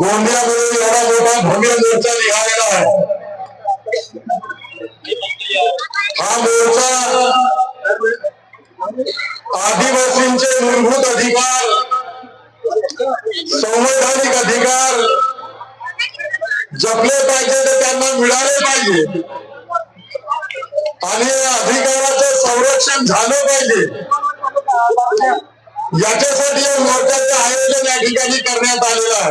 गोंदियामध्ये एवढा मोठा भव्य मोर्चा निघालेला आहे. हा मोर्चा आदिवासींचे मूलभूत अधिकार संवैधानिक अधिकार जपले पाहिजे ते त्यांना मिळाले पाहिजे. आणि या अधिकाराचं संरक्षण झालं पाहिजे. याच्यासाठी या मोर्चाचं आयोजन या ठिकाणी करण्यात आलेलं आहे.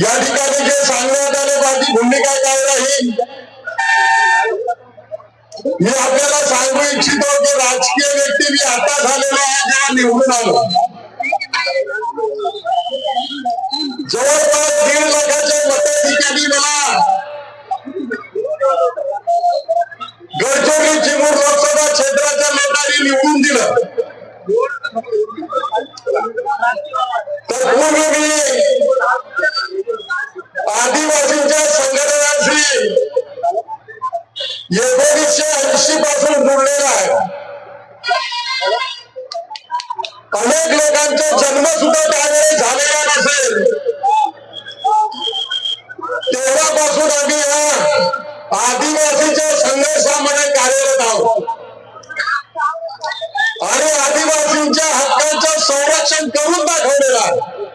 या ठिकाणी जे सांगण्यात आले माझी भूमिका काय राहील मी आपल्याला सांगू इच्छितो की राजकीय व्यक्ती मी आता झालेलो आहे जेव्हा निवडून आलो. जवळपास अनेक लोकांचा जन्म सुद्धा त्यावेळी झालेला नसेल. तेव्हापासून आम्ही या आदिवासीच्या संघर्षामध्ये कार्यरत आहोत. आणि आदिवासींच्या हक्कांचं संरक्षण करून दाखवलेलं आहे.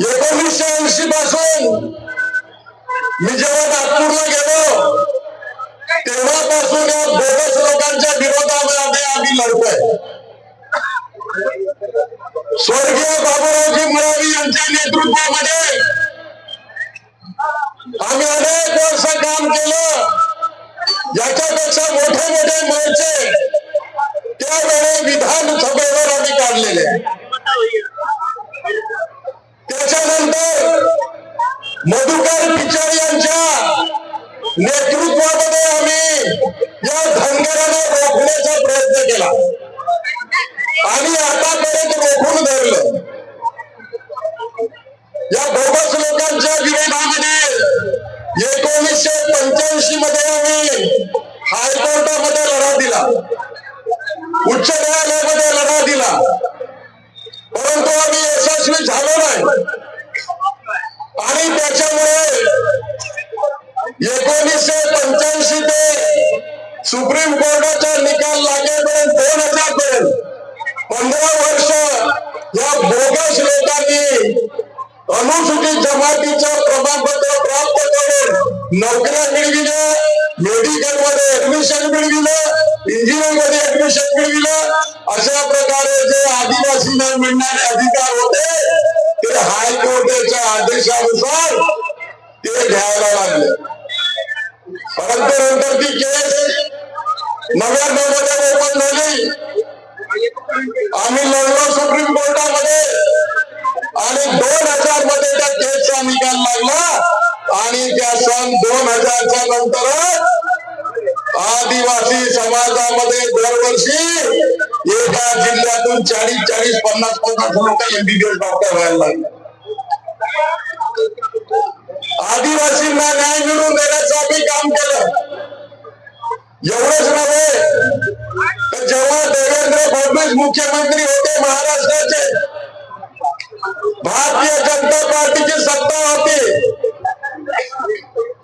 एकोणीसशे ऐंशी पासून मी जेव्हा नागपूरला गेलो असून या बोगस लोकांच्या विरोधामध्ये आम्ही लढतोय. स्वर्गीय बाबूरावजी मुळावी यांच्या नेतृत्वामध्ये आम्ही अनेक वर्ष काम केलं. याच्यापेक्षा मोठे मोठे मोर्चे त्यावेळी विधानसभेवर आम्ही काढलेले. त्याच्यानंतर मधुकर पिचड यांच्या नेतृत्वामध्ये आम्ही या धनगरांना रोखण्याचा प्रयत्न केला. आणि आतापर्यंत रोखून धरलं. या बोगस लोकांच्या विरोधामध्ये एकोणीसशे पंच्याऐंशी मध्ये आम्ही हायकोर्टामध्ये लढा दिला. उच्च न्यायालयामध्ये लढा दिला. परंतु आम्ही यशस्वी झालो नाही. आणि त्याच्यामुळे एकोणीसशे सुप्रीम कोर्टाचा निकाल लागेपर्यंत दोन हजार पर्यंत पंधरा वर्ष या बोगस लोकांनी अनुसूचित जमातीचं प्रमाणपत्र प्राप्त करून नोकऱ्या मिळविल्या मेडिकलमध्ये ऍडमिशन मिळविलं इंजिनिअरिंगमध्ये ऍडमिशन मिळविलं. अशा प्रकारे जे आदिवासींना मिळणारे अधिकार होते ते हायकोर्टाच्या आदेशानुसार ते घ्यायला लागले. परंतु नंतर ती केस नव्याण्णवमध्ये ओपन झाली. आम्ही लढलो सुप्रीम कोर्टामध्ये आणि दोन हजारमध्ये त्या केसचा निकाल लागला. आणि त्या सन दोन हजारच्या नंतर आदिवासी समाजामध्ये दरवर्षी एका जिल्ह्यातून चाळीस चाळीस पन्नास पन्नास लोक एमबीबीएस डॉक्टर व्हायला लागले. आदिवासींना न्याय मिळवून देण्याचं आम्ही काम केलं. एवढंच नव्हे. तर जेव्हा देवेंद्र फडणवीस मुख्यमंत्री होते महाराष्ट्राचे भारतीय जनता पार्टीची सत्ता होती.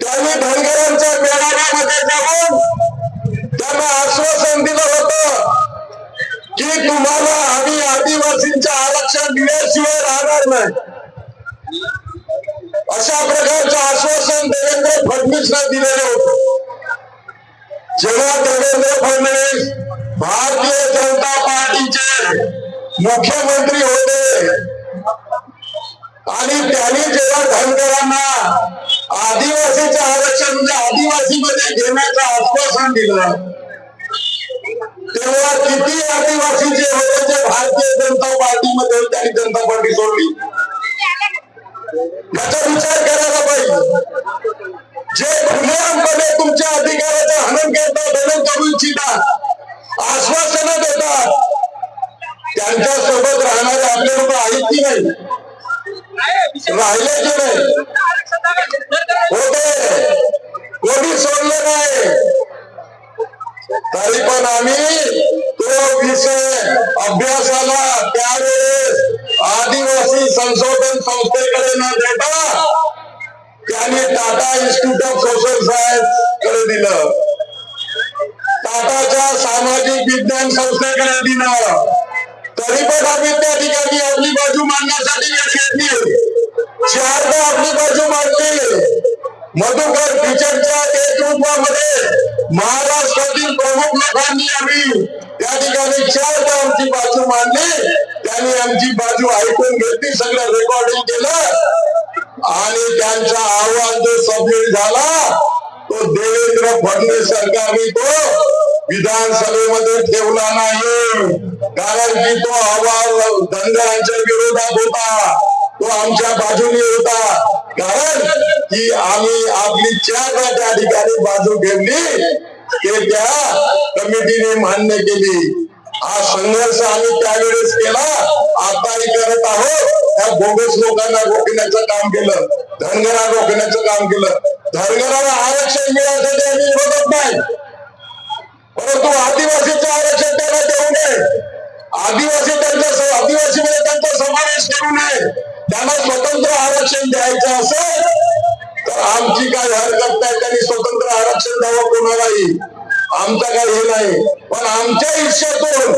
त्यांनी धनगरांच्या मेळाव्यामध्ये जाऊन त्यांना आश्वासन दिलं होतं की तुम्हाला आम्ही आदिवासींचं आरक्षण दिल्याशिवाय राहणार नाही. अशा प्रकारचं आश्वासन देवेंद्र फडणवीसला दिलेलं होतं. जेव्हा देवेंद्र फडणवीस भारतीय जनता पार्टीचे मुख्यमंत्री होते आणि त्यांनी जेव्हा धनगरांना आदिवासीचं आरक्षण म्हणजे आदिवासी मध्ये घेण्याचं आश्वासन दिलं तेव्हा किती आदिवासी जे होते ते भारतीय जनता पार्टीमध्ये होते आणि जनता पार्टी सोडली. याचा विचार करायला पाहिजे. नाही राहिले की नाही? होते कोणी सोडलं नाही तरी पण आम्ही तो विषय अभ्यासाला त्यावेळेस आदिवासी संशोधन संस्थेकडे न देता त्याने टाटा इन्स्टिट्यूट ऑफ सोशल सायन्सकडे दिलं टाटाच्या सामाजिक विज्ञान संस्थेकडे दिलं तरी पण आम्ही त्या ठिकाणी आपली बाजू मांडण्यासाठी घेतली. चारदा आपली बाजू मांडली. मधुकर किचनच्या नेतृत्वामध्ये महाराष्ट्रातील प्रमुख लोकांनी आम्ही त्या ठिकाणी चारदा आमची बाजू मांडली. त्यांनी आमची बाजू ऐकून घेतली सगळं रेकॉर्डिंग केलं. आणि त्यांचा अहवाल जो सबमिट झाला तो देवेंद्र फडणवीस सरकारने तो विधानसभेमध्ये ठेवला नाही. कारण की तो अहवाल धनगरांच्या विरोधात होता. तो आमच्या बाजूने होता. कारण की आम्ही आपली चार त्या ठिकाणी बाजू घेतली. ते त्या कमिटीने मान्य केली. हा संघर्ष आम्ही त्यावेळेस केला. आताही करत आहोत. त्या बोगस लोकांना रोखण्याचं काम केलं. धनगरा रोखण्याचं काम केलं. धनगराला आरक्षण मिळासाठी आम्ही बघत नाही. परंतु आदिवासीचं आरक्षण त्यांना देऊ नये. आदिवासी आदिवासी वेळ त्यांचा समावेश करू नये. त्यांना स्वतंत्र आरक्षण द्यायचं असेल तर आमची काय हरकत नाही. त्यांनी स्वतंत्र आरक्षण द्यावं कोणालाही. आमचा काही हे नाही. पण आमच्या हिश्श्यातून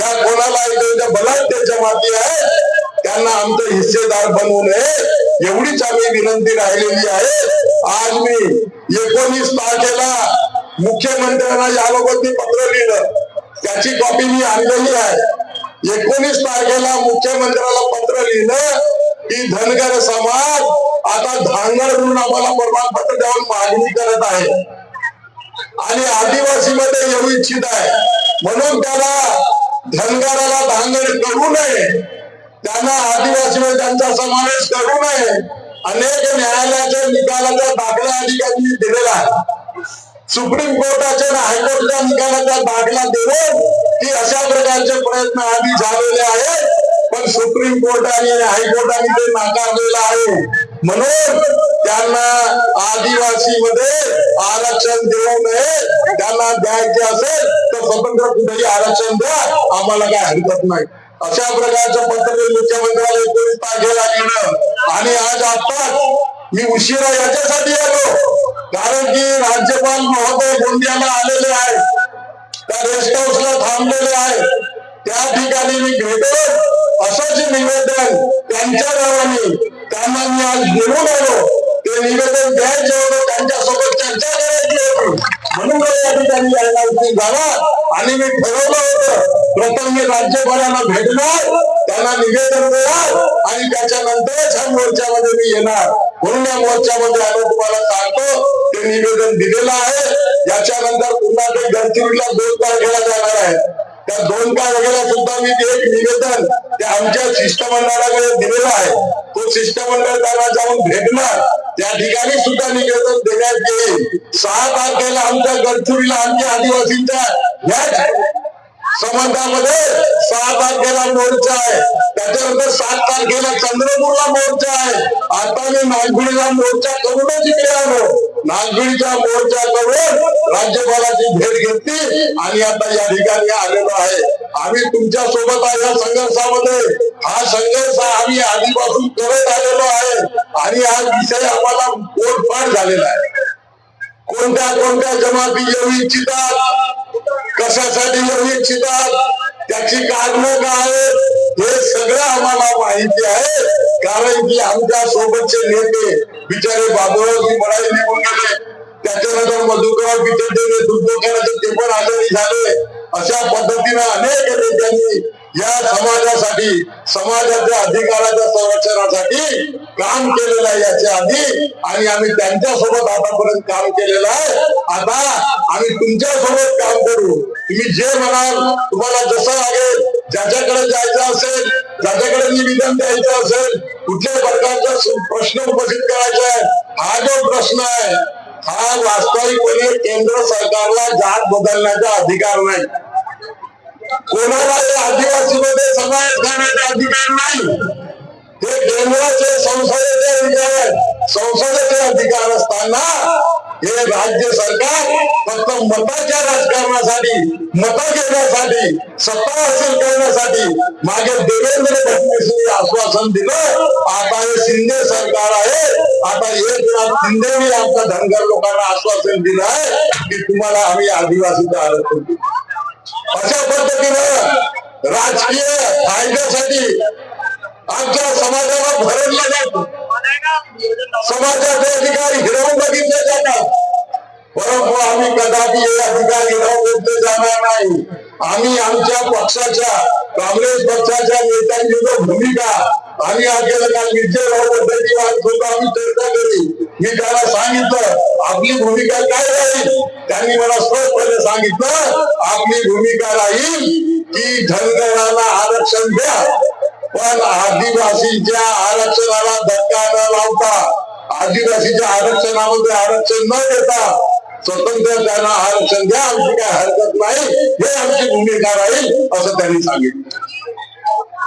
या कोणालाही त्यांच्या बलात् त्याच्या माती आहे त्यांना आमचं हिस्सेदार बनवू नये. एवढीच आम्ही विनंती राहिलेली आहे. आज मी एकोणीस तारखेला मुख्यमंत्र्यांना याबाबत मी पत्र लिहिलं. त्याची कॉपी मी आणलेली आहे. एकोणीस तारखेला मुख्यमंत्र्याला पत्र लिहिलं की धनगर समाज आता धानगर म्हणून आम्हाला प्रमाणपत्र द्यावून मागणी करत आहे. आणि आदिवासी मध्ये येऊ इच्छित आहे. म्हणून त्याला धनगराला धांगड करू नये. त्यांना आदिवासी मध्ये त्यांचा समावेश करू नये. अनेक न्यायालयाच्या निकालाचा दाखला अधिकारी दिलेला आहे. सुप्रीम कोर्टाच्या आणि हायकोर्टच्या निकालाचा दाखला देऊन की अशा प्रकारचे प्रयत्न आधी झालेले आहेत. पण सुप्रीम कोर्टाने आणि हायकोर्टाने ते नाकारलेलं आहे. म्हणून त्यांना आदिवासी मध्ये आरक्षण देऊ नये. त्यांना द्यायचे असेल तर स्वतंत्र कुठेही आरक्षण द्या. आम्हाला काय हरकत नाही. अशा प्रकारचं पत्र मुख्यमंत्र्याला एकोणीस तारखेला आणि आज आत्ताच मी उशिरा याच्यासाठी आलो. कारण की राज्यपाल महोदय गोंदियाला आलेले आहे त्या रेस्ट हाऊसला थांबलेले आहे त्या ठिकाणी मी भेटलो असंच निवेदन त्यांच्या नावाने. त्यांना मी आज घेऊन आलो. ते निवेदन द्यायचे होतं. त्यांच्यासोबत चर्चा करायची होती. म्हणून मला या ठिकाणी यायला उशीर झाला. आणि मी ठरवलं होतं. प्रथम मी राज्यपालांना भेटणार. त्यांना निवेदन देणार. आणि त्याच्यानंतरच ह्या मोर्चामध्ये मी येणार. म्हणून या मोर्चामध्ये आलो तुम्हाला सांगतो ते निवेदन दिलेलं आहे. याच्यानंतर पुन्हा ते गडचिरोलीला दोन तारखेला जाणार आहे. त्या दोन तारखेला सुद्धा मी एक निवेदन ते आमच्या शिष्टमंडळाकडे दिलेलं आहे. तो शिष्टमंडळ त्यांना जाऊन भेटणार. त्या ठिकाणी सुद्धा निवेदन देण्यात येईल. सहा तारखेला आमच्या गडचिरोलीला आमच्या आदिवासींच्या याच संबंधामध्ये सहा तारखेला मोर्चा आहे. त्याच्यानंतर सात तारखेला चंद्रपूरला मोर्चा आहे. आता मी नागपुरीला मोर्चा करूनच इकडे आलो. मोर्चा करून राज्यपालाची भेट घेतली आणि आता या ठिकाणी आलेलो आहे. आम्ही तुमच्यासोबत आहे या संघर्षामध्ये. हा संघर्ष आम्ही आधीपासून करत आलेलो आहे. आणि हा विषय आम्हाला पोटपाट झालेला आहे. कोणत्या कोणत्या जमाती येऊ इच्छितात? कशासाठी येऊ इच्छितात? त्याची कारण काय हे सगळं आम्हाला माहिती आहे. कारण की आमच्या सोबतचे नेते बिचारे बाबूरावजी बळाई निघून गेले त्याच्यानंतर मधुकराव बिचारे नेतृत्व करायचे ते पण आजारी झाले. अशा पद्धतीनं अनेक नेत्यांनी या समाजासाठी समाजाच्या अधिकाराच्या संरक्षणासाठी काम केलेलं आहे याच्या आधी. आणि आम्ही त्यांच्यासोबत आतापर्यंत काम केलेलं आहे. आता आम्ही तुमच्यासोबत काम करू. तुम्ही जे म्हणाल तुम्हाला जसं लागेल ज्याच्याकडे जायचं असेल ज्याच्याकडे निवेदन द्यायचं असेल कुठल्या प्रकारचा प्रश्न उपस्थित करायचा आहे हा जो प्रश्न आहे हा वास्तविकपणे केंद्र सरकारला जात बदलण्याचा अधिकार नाही. कोणालाही आदिवासी मध्ये समावेश करण्याचा अधिकार नाही. हे केंद्राचे संसदेचे अधिकार संसदेचे अधिकार असताना हे राज्य सरकार फक्त मताच्या राजकारणासाठी मत घेण्यासाठी सत्ता हासिल करण्यासाठी मागे देवेंद्र फडणवीस आश्वासन दिलं आता हे शिंदे सरकार आहे. आता एकनाथ शिंदेनी आमच्या धनगर लोकांना आश्वासन दिलं आहे की तुम्हाला आम्ही आदिवासीचा आरक्षण देऊ. अशा पद्धतीनं राजकीय फायद्यासाठी आमच्या समाजाला भरडलं जातो समाजाचे अधिकार हिरवून बघितले जातात. परंतु आम्ही कदापि हे अधिकार हिरावून घेतले जाणार नाही. आम्ही आमच्या पक्षाच्या काँग्रेस पक्षाच्या नेत्यांची जो भूमिका आम्ही आलेलं काल विचार आम्ही चर्चा केली. मी त्याला सांगितलं आपली भूमिका काय राहील? त्यांनी मला स्पष्टपणे सांगितलं आपली भूमिका राहील की धनगराला आरक्षण द्या पण आदिवासींच्या आरक्षणाला धक्का न लावता आदिवासीच्या आरक्षणामध्ये आरक्षण न देता स्वतंत्र त्यांना आरक्षण द्या आमची काय हरकत नाही हे आमची भूमिका राहील असं त्यांनी सांगितलं.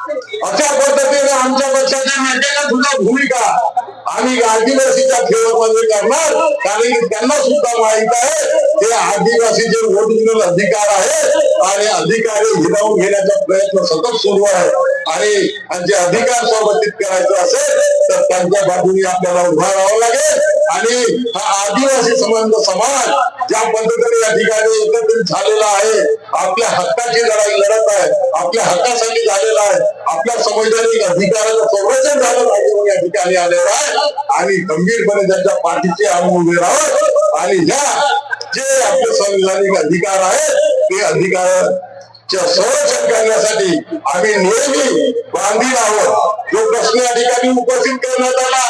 अशा पद्धतीने आमच्या पक्षाच्या नेत्याला सुद्धा भूमिका आम्ही आदिवासीच्या फेवरमध्ये करणार. कारण की त्यांना सुद्धा माहीत आहे ते आदिवासीचे ओरिजिनल अधिकार आहे आणि अधिकार हिरावून घेण्याचा प्रयत्न सतत सुरू आहे. आणि त्यांचे अधिकार संबंधित करायचं असेल तर त्यांच्या बाजूने आपल्याला उभा राहावं लागेल. आणि हा आदिवासी संबंध समाज ज्या पद्धतीने या ठिकाणी एकत्रित झालेला आहे आपल्या हक्काची लढाई लढत आहे आपल्या हक्कासाठी झालेला आहे आपल्या संवैधानिक अधिकाराचं संरक्षण झालं पाहिजे म्हणून या ठिकाणी आलेलं आहे. आणि गंभीरपणे त्यांच्या पाठीचे आम्ही उभे राहत आणि या जे आपले संविधानिक अधिकार आहेत ते अधिकार संरक्षण करण्यासाठी आम्ही नेहमी बांधील आहोत. जो प्रश्न या ठिकाणी उपस्थित करण्यात आला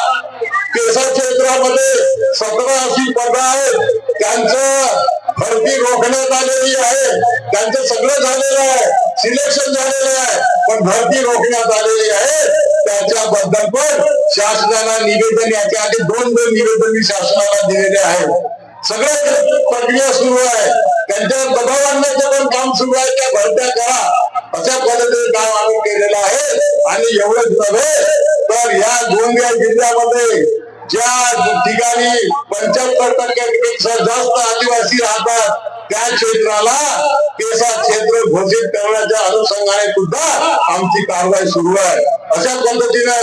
केसर क्षेत्रामध्ये सतरा अशी पदं आहेत. त्यांचं भरती रोखण्यात आलेली आहे. त्यांचं सगळं झालेलं आहे. सिलेक्शन झालेलं आहे. पण भरती रोखण्यात आलेली आहे त्याच्याबद्दल पण शासनाला निवेदन याच्या आधी दोन दोन निवेदन मी शासनाला दिलेले आहेत. सगळे प्रक्रिया सुरू आहे. त्यांच्यावर दबाव आणण्याचं पण काम सुरू आहे. त्या भरत्या करा. अशा पद्धतीने काम आम्ही केलेलं आहे. आणि एवढंच नव्हे तर या गोंदिया जिल्ह्यामध्ये ज्या ठिकाणी पंच्याहत्तर टक्क्यापेक्षा जास्त आदिवासी राहतात त्या क्षेत्राला केसा क्षेत्र घोषित करण्याच्या अनुषंगाने सुद्धा आमची कारवाई सुरू आहे. अशा पद्धतीनं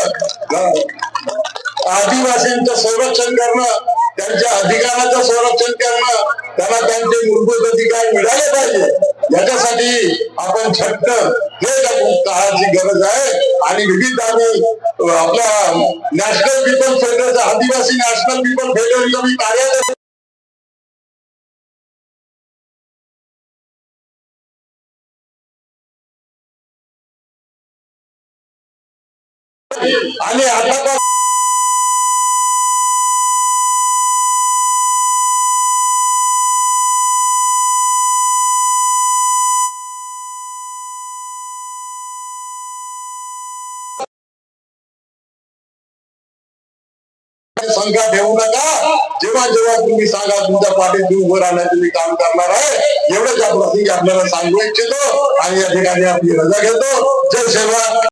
आदिवासींचं संरक्षण करणं त्यांच्या अधिकाराचं संरक्षण करणं त्यांना त्यांचे मूलभूत अधिकार मिळाले पाहिजे. याच्यासाठी आपण छट्ट हे काळाची गरज आहे. आणि विविध आम्ही आपल्या नॅशनल पीपल फेडरेशन आदिवासी नॅशनल पीपल फेडरेशन मी कार्यालय आणि आता शंका ठेवू नका. जेव्हा जेव्हा तुम्ही सांगा तुमच्या पाठीत उभं राहण्याचं तुम्ही काम करणार आहे एवढंच आपलं आपल्याला सांगू इच्छितो आणि या ठिकाणी आपली रजा घेतो. जय सेवा.